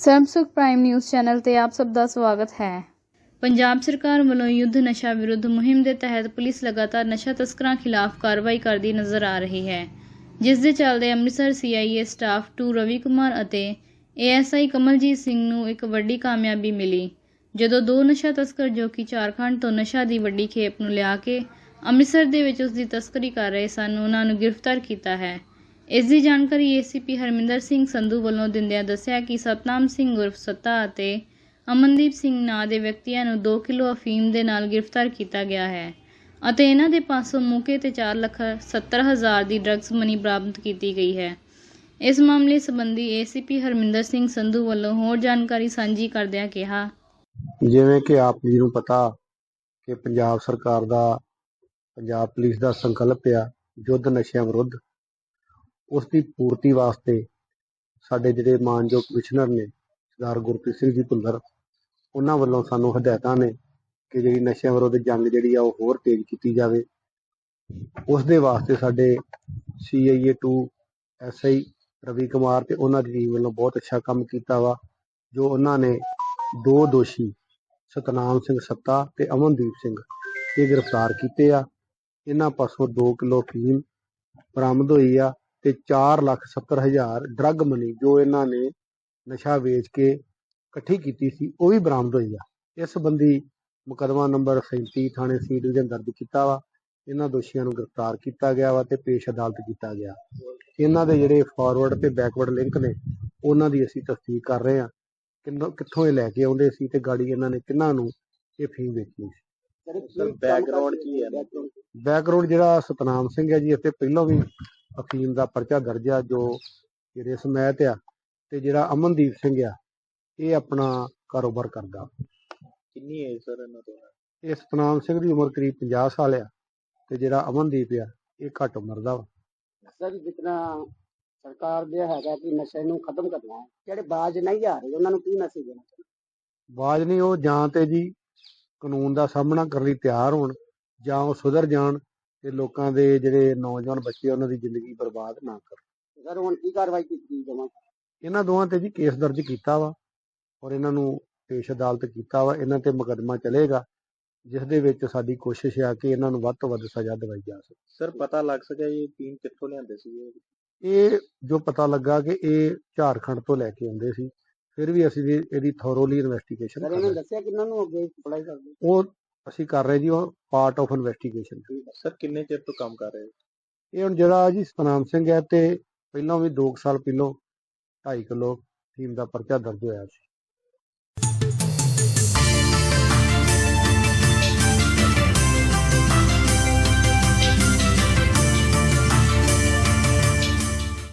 ਸਰਮਸੁਖ prime news channel ਤੇ ਆਪ ਸਭ ਦਾ ਸਵਾਗਤ ਹੈ। ਪੰਜਾਬ ਸਰਕਾਰ ਵੱਲੋਂ ਯੁੱਧ ਨਸ਼ਾ ਵਿਰੁੱਧ ਮੁਹਿੰਮ ਦੇ ਤਹਿਤ ਪੁਲਿਸ ਲਗਾਤਾਰ ਨਸ਼ਾ ਤਸਕਰਾਂ ਖਿਲਾਫ ਕਾਰਵਾਈ ਕਰਦੀ ਨਜ਼ਰ ਆ ਰਹੀ ਹੈ। ਜਿਸ ਦੇ ਚੱਲਦੇ ਅੰਮ੍ਰਿਤਸਰ ਸੀਆਈਏ ਸਟਾਫ 2 ਰਵੀ ਕੁਮਾਰ ਅਤੇ ਏਐਸਆਈ ਕਮਲਜੀਤ ਸਿੰਘ ਨੂੰ ਇੱਕ ਵੱਡੀ ਕਾਮਯਾਬੀ ਮਿਲੀ। ਜਦੋਂ ਦੋ ਨਸ਼ਾ ਤਸਕਰ ਜੋ ਕਿ ਝਾਰਖੰਡ ਤੋਂ ਨਸ਼ਾ ਦੀ ਵੱਡੀ ਖੇਪ ਨੂੰ ਲਿਆ ਕੇ ਅੰਮ੍ਰਿਤਸਰ ਦੇ ਵਿੱਚ ਉਸ ਦੀ ਤਸਕਰੀ ਕਰ ਰਹੇ ਸਨ, ਉਹਨਾਂ ਨੂੰ ਗ੍ਰਿਫਤਾਰ ਕੀਤਾ ਹੈ। ਇਸ ਦੀ ਜਾਣਕਾਰੀ ਏਸੀਪੀ ਹਰਮਿੰਦਰ ਸਿੰਘ ਸੰਧੂ ਵੱਲੋਂ ਦਿੰਦਿਆਂ ਦੱਸਿਆ ਕਿ ਸਤਨਾਮ ਸਿੰਘ ਉਰਫ ਸੱਤਾ ਅਤੇ ਅਮਨਦੀਪ ਸਿੰਘ ਨਾਂ ਦੇ ਵਿਅਕਤੀਆਂ ਨੂੰ 2 ਕਿਲੋ ਅਫੀਮ ਦੇ ਨਾਲ ਗ੍ਰਿਫਤਾਰ ਕੀਤਾ ਗਿਆ ਹੈ ਅਤੇ ਇਹਨਾਂ ਦੇ ਪਾਸੋਂ ਮੌਕੇ ਤੇ 4 ਲੱਖ 70 ਹਜ਼ਾਰ ਦੀ ਡਰੱਗਸ ਮਨੀ ਬਰਾਮਦ ਕੀਤੀ ਗਈ ਹੈ। ਇਸ ਮਾਮਲੇ ਸੰਬੰਧੀ ਏਸੀਪੀ ਹਰਮਿੰਦਰ ਸਿੰਘ ਸੰਧੂ ਵੱਲੋਂ ਹੋਰ ਜਾਣਕਾਰੀ ਸਾਂਝੀ ਕਰਦਿਆਂ ਕਿਹਾ, ਜਿਵੇਂ ਕਿ ਆਪ ਜੀ ਨੂੰ ਪਤਾ ਕਿ ਪੰਜਾਬ ਸਰਕਾਰ ਦਾ, ਪੰਜਾਬ ਪੁਲਿਸ ਦਾ ਸੰਕਲਪ ਆ, ਯੁੱਧ ਨਸ਼ਿਆਂ ਵਿਰੁੱਧ ਉਸ ਦੀ ਪੂਰਤੀ ਵਾਸਤੇ ਸਾਡੇ ਜਿਹੜੇ ਮਾਨਯੋਗ ਕਮਿਸ਼ਨਰ ਨੇ, ਸਰਦਾਰ ਗੁਰਪ੍ਰੀਤ ਸਿੰਘ ਜੀ ਭੁੱਲਰ, ਉਹਨਾਂ ਵੱਲੋਂ ਸਾਨੂੰ ਹਦਾਇਤਾਂ ਨੇ ਕਿ ਜਿਹੜੀ ਨਸ਼ਿਆਂ ਵਿਰੁੱਧ ਜੰਗ ਜਿਹੜੀ ਆ ਉਹ ਹੋਰ ਤੇਜ਼ ਕੀਤੀ ਜਾਵੇ। ਉਸ ਦੇ ਵਾਸਤੇ ਸਾਡੇ ਸੀਆਈਏ 2 ਐਸਆਈ ਰਵੀ ਕੁਮਾਰ ਤੇ ਉਹਨਾਂ ਦੀ ਟੀਮ ਵੱਲੋਂ ਬਹੁਤ ਅੱਛਾ ਕੰਮ ਕੀਤਾ ਵਾ, ਜੋ ਉਹਨਾਂ ਨੇ ਦੋ ਦੋਸ਼ੀ, ਸਤਨਾਮ ਸਿੰਘ ਸੱਤਾ ਤੇ ਅਮਨਦੀਪ ਸਿੰਘ, ਇਹ ਗ੍ਰਿਫਤਾਰ ਕੀਤੇ ਆ। ਇਹਨਾਂ ਪਾਸੋਂ 2 ਕਿਲੋ ਫੀਮ ਬਰਾਮਦ ਹੋਈ ਆ। ਤੇ 4 ਲੱਖ 70 ਹਜ਼ਾਰ ਡਰੱਗ ਮਨੀ ਜੋ ਇਹਨਾਂ ਨੇ ਨਸ਼ਾ ਵੇਚ ਕੇ ਇਕੱਠੀ ਕੀਤੀ ਸੀ ਉਹ ਵੀ ਬਰਾਮਦ ਹੋਈ ਆ। ਇਸ ਸੰਬੰਧੀ ਮੁਕੱਦਮਾ ਨੰਬਰ 37 ਥਾਣੇ ਸੀ ਡਿਵੀਜ਼ਨ ਦਰਜ ਕੀਤਾ ਵਾ। ਇਹਨਾਂ ਦੋਸ਼ੀਆਂ ਨੂੰ ਗ੍ਰਿਫਤਾਰ ਕੀਤਾ ਗਿਆ ਵਾ ਤੇ ਪੇਸ਼ ਅਦਾਲਤ ਕੀਤਾ ਗਿਆ। ਇਹਨਾਂ ਦੇ ਜਿਹੜੇ ਫਾਰਵਰਡ ਤੇ ਬੈਕਵਰਡ ਲਿੰਕ ਨੇ ਉਹਨਾਂ ਦੀ ਅਸੀਂ ਤਸਦੀਕ ਕਰ ਰਹੇ ਹਾਂ। ਕਿੰਨੋਂ ਕਿੱਥੋਂ ਇਹ ਲੈ ਕੇ ਆਉਂਦੇ ਸੀ ਤੇ ਗਾੜੀ ਇਹਨਾਂ ਨੇ ਕਿੰਨਾਂ ਨੂੰ ਇਹ ਫੀਮ ਵੇਚਣੀ ਸੀ? ਸਰ ਬੈਕਗ੍ਰਾਉਂਡ ਕੀ ਹੈ ਬੈਕਗ੍ਰਾਉਂਡ ਜਿਹੜਾ ਸਤਨਾਮ ਸਿੰਘ ਹੈ ਜੀ ਇੱਥੇ ਪਹਿਲਾਂ ਵੀ ਅਫੀਮ ਦਾ ਪਰਚਾ ਦਰਜ ਆ ਜੋ ਇਹਦੇ ਸਮੈਤ ਆ ਤੇ ਜਿਹੜਾ ਅਮਨਦੀਪ ਸਿੰਘ ਆ ਇਹ ਆਪਣਾ ਕਾਰੋਬਾਰ ਕਰਦਾ। ਕਿੰਨੀ ਏਜ ਸਰ ਇਹਨਾਂ ਤੋਂ? ਇਹ ਸਤਨਾਮ ਸਿੰਘ ਦੀ ਉਮਰ ਕਰੀਬ 50 ਸਾਲ ਆ ਤੇ ਜਿਹੜਾ ਅਮਨਦੀਪ ਆ ਇਹ ਘੱਟ ਉਮਰ ਦਾ ਵਾ। ਸਰ ਜਿਤਨਾ ਸਰਕਾਰ ਦੇ ਹੈਗਾ ਕਿ ਨਸ਼ੇ ਨੂੰ ਖਤਮ ਕਰਨਾ ਹੈ ਜਿਹੜੇ ਬਾਜ ਨਹੀਂ ਆ ਰਹੇ ਉਹਨਾਂ ਨੂੰ ਕੀ ਮੈਸੇਜ ਦੇਣਾ? ਬਾਜ ਨਹੀਂ ਉਹ ਜਾਂ ਤੇ ਜੀ ਕਾਨੂੰਨ ਦਾ ਸਾਹਮਣਾ ਕਰਨ ਲਈ ਤਿਆਰ ਹੋਣ ਜਾਂ ਉਹ ਸੁਧਰ ਜਾਣ ਤੇ ਲੋਕਾਂ ਦੇ ਜਿਹੜੇ ਨੌਜਵਾਨ ਬੱਚੇ ਉਹਨਾਂ ਦੀ ਜ਼ਿੰਦਗੀ ਬਰਬਾਦ ਨਾ ਕਰਨ। ਸਰ ਹੁਣ ਕੀ ਕਾਰਵਾਈ ਕੀਤੀ ਜਾਵਾਂ? ਇਹਨਾਂ ਦੋਵਾਂ ਤੇ ਜੀ ਕੇਸ ਦਰਜ ਕੀਤਾ ਵਾ ਔਰ ਇਹਨਾਂ ਨੂੰ ਪੇਸ਼ ਅਦਾਲਤ ਕੀਤਾ ਵਾ। ਇਹਨਾਂ ਤੇ ਮੁਕੱਦਮਾ ਚੱਲੇਗਾ ਜਿਸ ਦੇ ਵਿੱਚ ਸਾਡੀ ਕੋਸ਼ਿਸ਼ ਆ ਕਿ ਇਹਨਾਂ ਨੂੰ ਵੱਧ ਤੋਂ ਵੱਧ ਸਜ਼ਾ ਦਿਵਾਈ ਜਾ ਸਕੇ। ਸਰ ਪਤਾ ਲੱਗ ਸਕਿਆ ਇਹ ਟੀਮ ਕਿੱਥੋਂ ਲਿਆਂਦੇ ਸੀ ਇਹ? ਜੋ ਪਤਾ ਲੱਗਾ ਕਿ ਇਹ ਝਾਰਖੰਡ ਤੋਂ ਲੈ ਕੇ ਆਉਂਦੇ ਸੀ ਫਿਰ ਵੀ ਅਸੀਂ ਇਹਦੀ ਥੋਰੋਲੀ ਇਨਵੈਸਟੀਗੇਸ਼ਨ ਸਰ ਕਰ ਇਹਨਾਂ ਰਹੇ ਨੇ ਦੱਸਿਆ ਕਿ ਇਹਨਾਂ ਨੂੰ ਅੱਗੇ ਸਪਲਾਈ ਕਰਦੇ? ਉਹ ਅਸੀਂ ਕਰ ਰਹੇ ਜੀ ਉਹ ਪਾਰਟ ਆਫ ਇਨਵੈਸਟੀਗੇਸ਼ਨ ਸਰ ਕਿੰਨੇ ਚਿਰ ਤੋਂ ਕੰਮ ਕਰ ਰਹੇ ਹੋ? ਇਹ ਹੁਣ ਜਿਹੜਾ ਜੀ ਸਤਨਾਮ ਸਿੰਘ ਹੈ ਤੇ ਪਹਿਲਾਂ ਵੀ 2 ਸਾਲ ਪਹਿਲਾਂ 2.5 ਕਿਲੋ ਫੀਮ ਦਾ ਪਰਚਾ ਦਰਜ ਹੋਇਆ ਸੀ